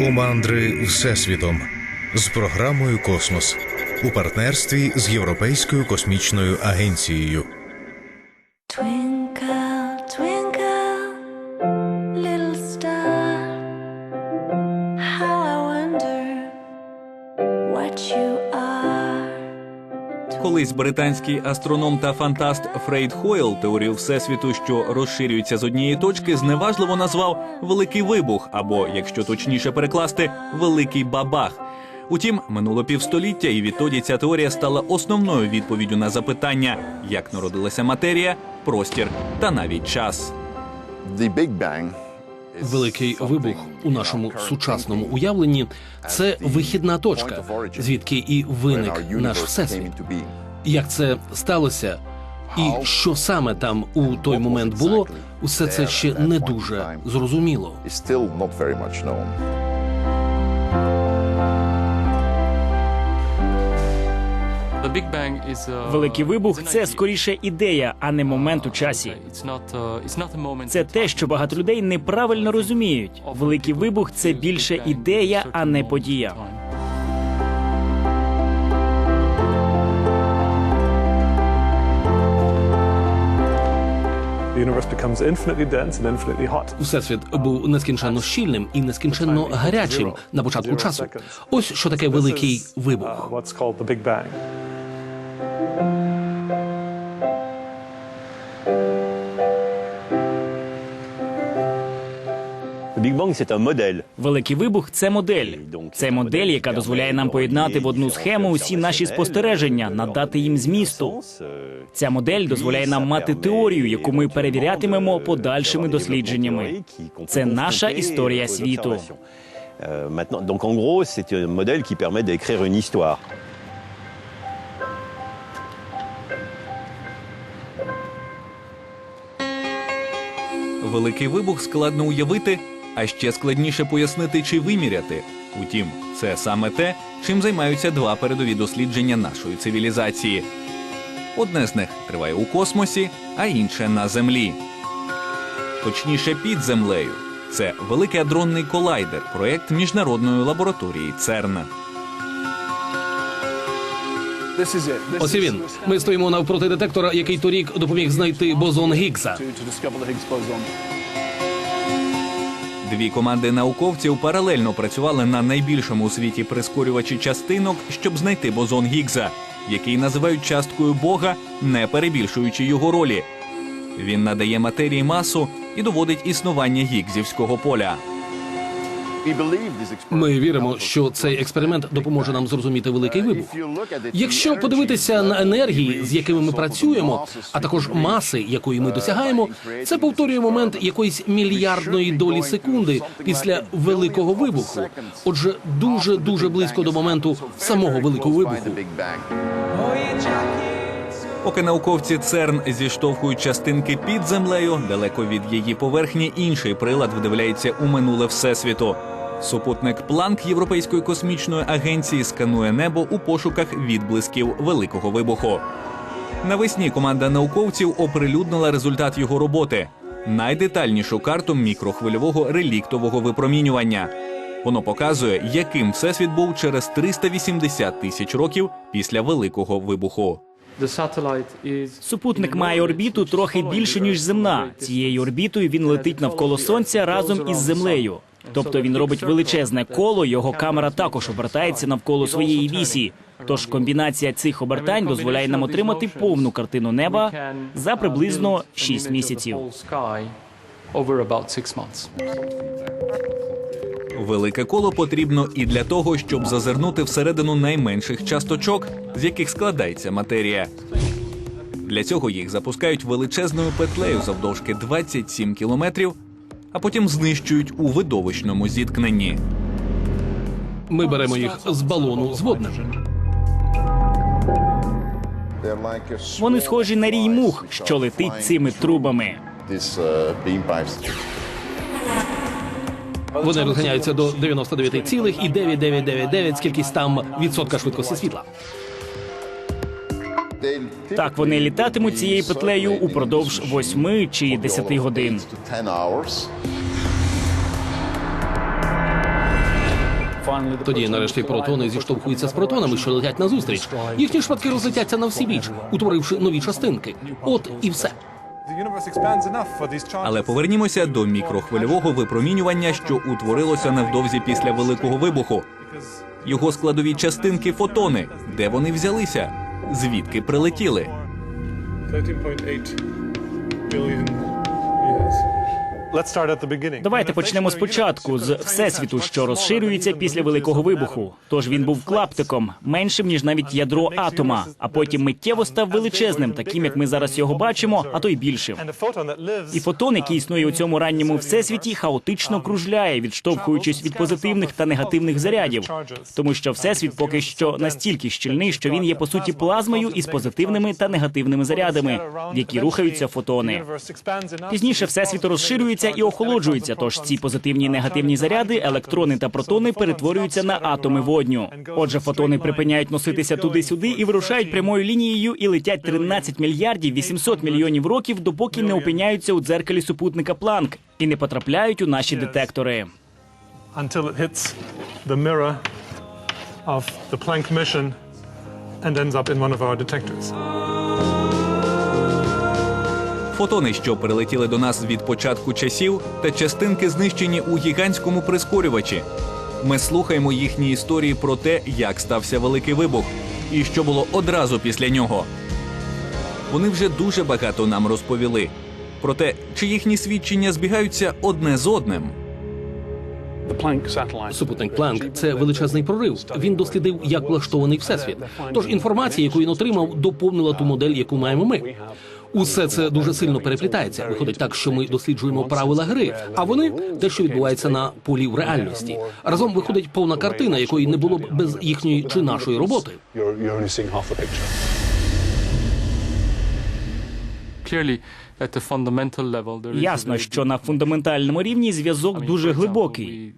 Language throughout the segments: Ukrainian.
у мандри Всесвітом з програмою Космос у партнерстві з Європейською космічною агенцією. Колись британський астроном та фантаст Фрейд Хойл теорію всесвіту, що розширюється з однієї точки, зневажливо назвав великий вибух, або, якщо точніше перекласти, великий бабах. Утім, минуло півстоліття, і відтоді ця теорія стала основною відповіддю на запитання, як народилася матерія, простір та навіть час. Великий вибух у нашому сучасному уявленні це вихідна точка, звідки і виник наш всесвіт. Як це сталося, і що саме там у той момент було, усе це ще не дуже зрозуміло. uh, Великий вибух це скоріше ідея, а не момент у часі. Uh, a moment Це те, що багато людей неправильно розуміють. Великий вибух це більше ідея, а не подія. Всесвіт був нескінченно щільним і нескінченно гарячим на початку часу. Ось що таке великий Uh, вибух. Великий вибух це модель. Це модель, яка дозволяє нам поєднати в одну схему усі наші спостереження, надати їм змісту. Ця модель дозволяє нам мати теорію, яку ми перевірятимемо подальшими дослідженнями. Це наша історія світу. Euh, donc en gros, c'est un modèle qui permet d'écrire une histoire. Великий вибух складно уявити, а ще складніше пояснити чи виміряти. Утім, це саме те, чим займаються два передові дослідження нашої цивілізації. Одне з них триває у космосі, а інше на землі. Точніше, під землею. Це великий адронний колайдер, проєкт міжнародної лабораторії ЦЕРН. This is it. This Ось і він. Ми стоїмо навпроти детектора, який торік допоміг знайти бозон Гіггса. Дві команди науковців паралельно працювали на найбільшому у світі прискорювачі частинок, щоб знайти бозон Гіггса, який називають часткою Бога, не перебільшуючи його ролі. Він надає матерії масу і доводить існування гігзівського поля. Ми віримо, що цей експеримент допоможе нам зрозуміти великий вибух. Якщо подивитися на енергії, з якими ми працюємо, а також маси, якої ми досягаємо, це повторює момент якоїсь мільярдної долі секунди після великого вибуху. Отже, дуже дуже близько до моменту самого великого вибуху. Поки науковці ЦЕРН зіштовхують частинки під землею, далеко від її поверхні інший прилад вдивляється у минуле всесвіту. Супутник Планк Європейської космічної агенції сканує небо у пошуках відблисків великого вибуху. Навесні команда науковців оприлюднила результат його роботи найдетальнішу карту мікрохвильового реліктового випромінювання. Воно показує, яким всесвіт був через 380 тисяч років після великого вибуху. Супутник має орбіту трохи більше ніж земна. Цією орбітою він летить навколо сонця разом із землею. Тобто він робить величезне коло. Його камера також обертається навколо своєї вісі. Тож комбінація цих обертань дозволяє нам отримати повну картину неба за приблизно 6 місяців. Велике коло потрібно і для того, щоб зазирнути всередину найменших часточок, з яких складається матерія. Для цього їх запускають величезною петлею завдовжки 27 кілометрів, а потім знищують у видовищному зіткненні. Ми беремо їх з балону з водним. Вони схожі на рій мух, що летить цими трубами. Вони розганяються до 99,9999, скількись там відсотка швидкості світла. Так вони літатимуть цією петлею упродовж 8 чи 10 годин. to 10 hours. Тоді, нарешті, протони зіштовхуються з протонами, що летять назустріч. Їхні шматки розлетяться на всі біч, утворивши нові частинки. От і все. Але повернімося до мікрохвильового випромінювання, що утворилося невдовзі після великого вибуху. Його складові частинки фотони. Де вони взялися? Звідки прилетіли? 13.8 billion Давайте почнемо спочатку з всесвіту, що розширюється після великого вибуху. Тож він був клаптиком, меншим ніж навіть ядро атома, а потім миттєво став величезним, таким як ми зараз його бачимо, а то й більшим. І фотон, який існує у цьому ранньому всесвіті, хаотично кружляє, відштовхуючись від позитивних та негативних зарядів, тому що всесвіт поки що настільки щільний, що він є по суті плазмою із позитивними та негативними зарядами, в які рухаються фотони. Пізніше всесвіт розширюється і охолоджується. Тож ці позитивні і негативні заряди, електрони та протони перетворюються на атоми водню. Отже, фотони припиняють носитися туди-сюди і вирушають прямою лінією і летять 13 мільярдів 800 мільйонів років, допоки не опиняються у дзеркалі супутника Планк і не потрапляють у наші детектори. until it hits the mirror of the Planck mission and ends up in one of our detectors. Фотони, що прилетіли до нас від початку часів, та частинки знищені у гігантському прискорювачі. Ми слухаємо їхні історії про те, як стався великий вибух, і що було одразу після нього. Вони вже дуже багато нам розповіли. Проте, чи їхні свідчення збігаються одне з одним. Супутник Планк це величезний прорив. Він дослідив, як влаштований всесвіт. Тож інформація, яку він отримав, доповнила ту модель, яку маємо ми. Усе це дуже сильно переплітається. Виходить так, що ми досліджуємо правила гри, а вони те, що відбувається на полі в реальності. Разом виходить повна картина, якої не було б без їхньої чи нашої роботи. Clearly, Ясно, що на фундаментальному рівні зв'язок дуже глибокий.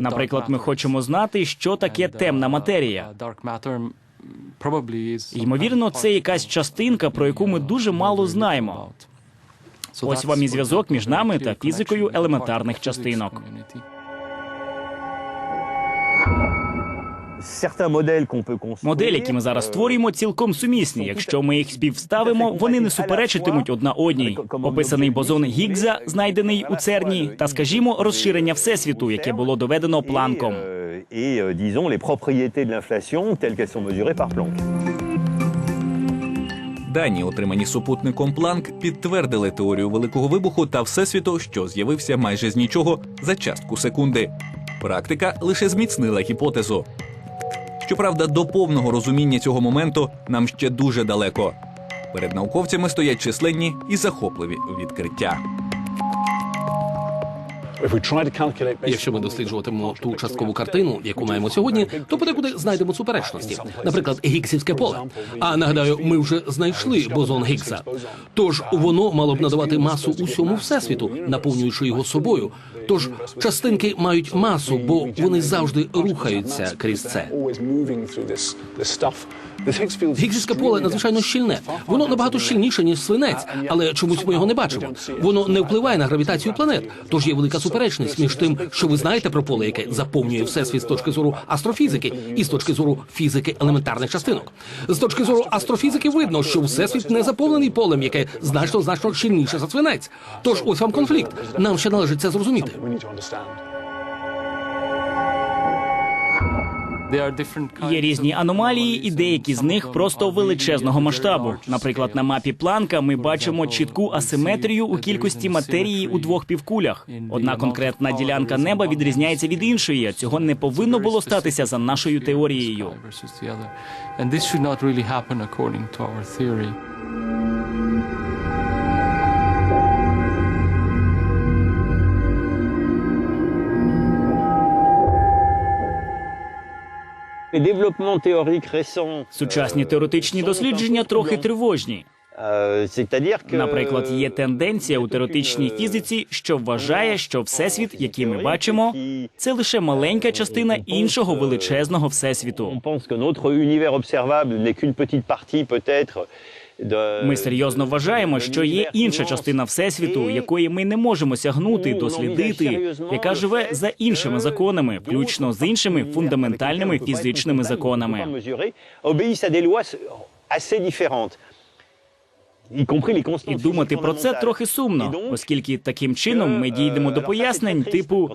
Наприклад, ми хочемо знати, що таке uh, темна матерія. Ймовірно, це якась частинка, про яку ми дуже мало знаємо. Ось вам і зв'язок між нами та фізикою елементарних частинок. Моделі, які ми зараз euh, створюємо, цілком сумісні. Якщо ми їх співставимо, вони не суперечитимуть одна одній. Описаний бозон Гігза, знайдений у Церні, та скажімо, розширення всесвіту, яке було доведено планком. Et, euh, disons, les propriétés de l'inflation telles qu'elles sont mesurées par Planck. Дані, отримані супутником Планк, підтвердили теорію великого вибуху та всесвіту, що з'явився майже з нічого за частку секунди. Практика лише зміцнила гіпотезу. Щоправда, до повного розуміння цього моменту нам ще дуже далеко. Перед науковцями стоять численні і захопливі відкриття. Якщо ми досліджуватимемо ту часткову картину, яку маємо сьогодні, то подекуди знайдемо суперечності. Наприклад, гіксівське поле. А нагадаю, ми вже знайшли бозон Гіггса. Тож воно мало б надавати масу усьому всесвіту, наповнюючи його собою. Тож частинки мають масу, бо вони завжди рухаються крізь це. Гіггсівське поле надзвичайно щільне. Воно набагато щільніше ніж свинець, але чомусь ми його не бачимо. Воно не впливає на гравітацію планет. Тож є велика суперечність між тим, що ви знаєте про поле, яке заповнює всесвіт з точки зору астрофізики, і з точки зору фізики елементарних частинок. З точки зору астрофізики видно, що всесвіт не заповнений полем, яке значно значно щільніше за свинець. Тож ось вам конфлікт. Нам ще належить це зрозуміти. Є різні аномалії, і деякі з них просто величезного масштабу. Наприклад, на мапі Планка ми бачимо чітку асиметрію у кількості матерії у двох півкулях. Одна конкретна ділянка неба відрізняється від іншої. Цього не повинно було статися за нашою теорією. Сучасні теоретичні дослідження трохи тривожні. euh, Наприклад, є тенденція у теоретичній фізиці, що вважає, що всесвіт, який ми бачимо, це лише маленька частина іншого величезного всесвіту. Ми серйозно вважаємо, що є інша частина всесвіту, якої ми не можемо сягнути, дослідити, яка живе за іншими законами, включно з іншими фундаментальними фізичними законами. І думати про це трохи сумно, оскільки таким чином ми дійдемо до пояснень, типу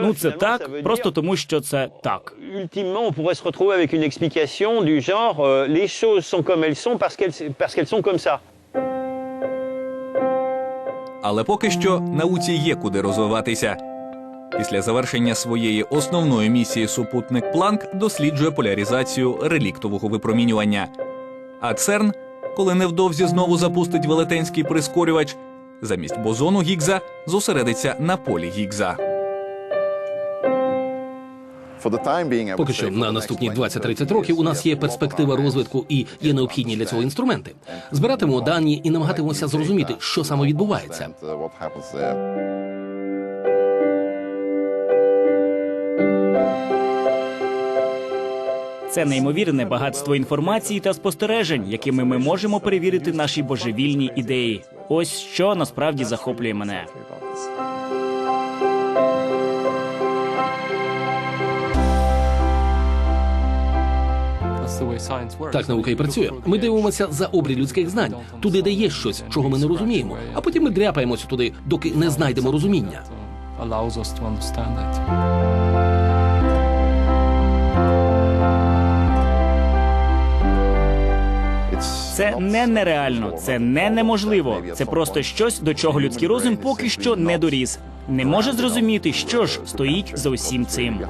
ну це так, просто тому, що це так. Ultimement, on pourrait se retrouver avec une explication du genre euh, les choses sont comme elles sont parce qu'elles parce qu'elles sont comme ça. Але поки що науці є куди розвиватися. Після завершення своєї основної місії супутник Планк досліджує поляризацію реліктового випромінювання. А ЦЕРН, коли невдовзі знову запустить велетенський прискорювач, замість бозону Гігза зосередиться на полі Гігза. Поки що на наступні next 20-30 років у нас є перспектива розвитку і є необхідні для цього інструменти. Збиратимемо дані і намагатимемося зрозуміти, що саме відбувається. Це неймовірне багатство інформації та спостережень, якими ми можемо перевірити наші божевільні ідеї. Ось що насправді захоплює мене. Так наука і працює. Ми дивимося за обрій людських знань, туди, де є щось, чого ми не розуміємо, а потім ми дряпаємося туди, доки не знайдемо розуміння. Це не нереально, це не неможливо. Це просто щось, до чого людський розум поки що не доріс. Не може зрозуміти, що ж стоїть за усім цим.